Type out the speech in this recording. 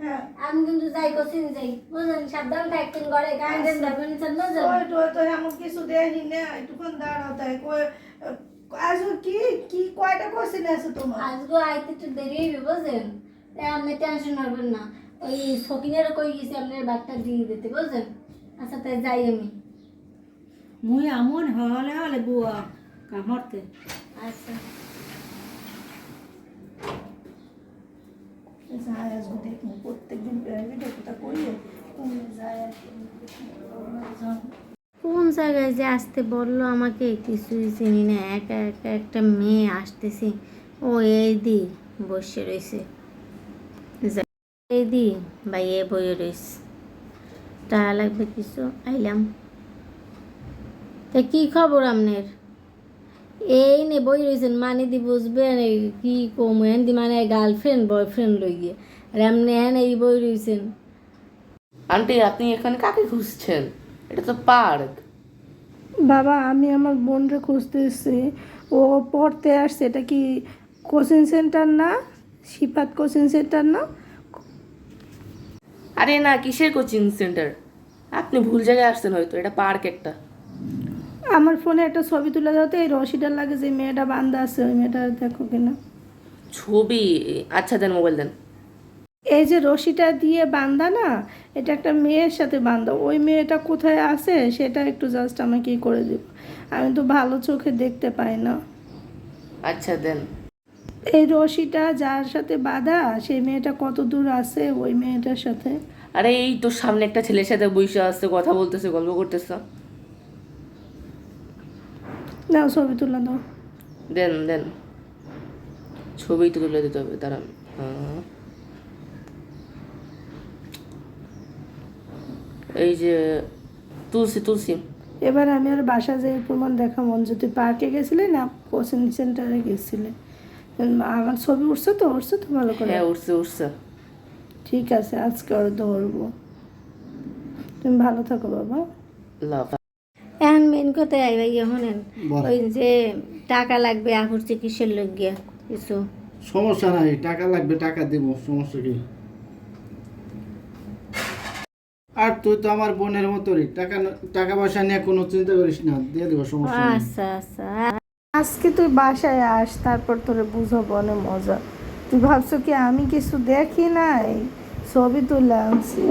হ্যাঁ। আমি কিন্তু যাই কোচিং যাই। বুঝলেন? সাবধান থাকতেন ঘরে ওই তো ওই তো এমন কিছু দেয়নি না একটুক্ষণ দাঁড়াও তাই। কই আজ কি কি কয়টা কোশ্চেন আছে তোমার? আজকে আইতে একটু দেরি হইবে বুঝলেন? তাই আপনি টেনশন করবেন না। ওই সকিনেরও কই গেছি আপনার বাচ্চা দিয়ে দিতে বুঝলেন? আচ্ছা তাই যাই আমি। মুই আমন হলে হলে বুয়া কামড়তে। আচ্ছা। যায় আজকে দেখুন প্রত্যেকদিন প্রাইভেটে কোথা করিয়ে কোন জায়গায় যে আসতে বলল আমাকে, কিছুই চিনি না। একা একা একটা মেয়ে আসতেছে। ও এই দি, বসে রয়েছে। এই দি বা এ বইয়ে রয়েছে। টাকা লাগবে কিছু? আইলাম। তা কি খবর আপনার? এই নে বই রয়েছেন মানে দি বুঝবেন এই কি কম এন দি মানে গার্লফ্রেন্ড বয়ফ্রেন্ড লই গিয়ে। আর এমনি হ্যাঁ এই বই রয়েছেন আন্টি আপনি এখানে কাকে খুঁজছেন? এটা তো পার্ক। বাবা আমি আমার খুঁজতে এসেছি। ও পড়তে আসছে এটা কি কোচিং সেন্টার না? শিপাত কোচিং সেন্টার না? আরে না কিসের কোচিং সেন্টার? আপনি ভুল জায়গায় আসছেন হয়তো এটা পার্ক একটা। আমার ফোনে একটা ছবি তুলে দাও তো এই রশিটার লাগে যে মেয়েটা বান্ধা আছে ওই মেয়েটা দেখো কিনা। ছবি? আচ্ছা দেন মোবাইল দেন। এই যে রশিটা দিয়ে বান্ধা না এটা একটা মেয়ের সাথে বান্ধা ওই মেয়েটা কোথায় আছে সেটা একটু জাস্ট আমাকে করে দিব আমি তো ভালো চোখে দেখতে পাই না। আচ্ছা দেন। এই রশিটা যার সাথে বাঁধা সেই মেয়েটা কত দূর আছে ওই মেয়েটার সাথে? আরে এই তোর সামনে একটা ছেলের সাথে বসে আসছে কথা বলতেছে গল্প করতেছে। নাও ছবি তুলে দাও। দেন দেন। ছবি তুলে দিতে হবে দাঁড়ান। আহ। এই যে তুলসী তুলসী। এবার আমি আর বাসা যাই প্রমাণ দেখা মন। যে তুই পার্কে গেছিলি না কোচিং সেন্টারে গেছিলি। আমার ছবি উঠছে তো উঠছে তো ভালো করে? হ্যাঁ উঠছে উঠছে। ঠিক আছে আজকে ওর ধরবো। তুমি ভালো থাকো বাবা। লাভ মেন কথায় আইবা ইয়ে হনেন ওই যে টাকা লাগবে আহুর চিকিৎসার লোক গিয়া কিছু। সমস্যা নাই টাকা লাগবে টাকা দিব সমস্যা কি? আর তুই তো আমার বোনের মতোই টাকা টাকা পয়সা নিয়ে কোনো চিন্তা করিস না দিয়ে দেবো সমস্যা নেই। আচ্ছা আচ্ছা। আজকে তুই বাসায় আস তারপর তোরে বুঝাবো অনেক মজা। তুই ভাবছ কি আমি কিছু দেখি নাই? ছবি তুলে আনছি।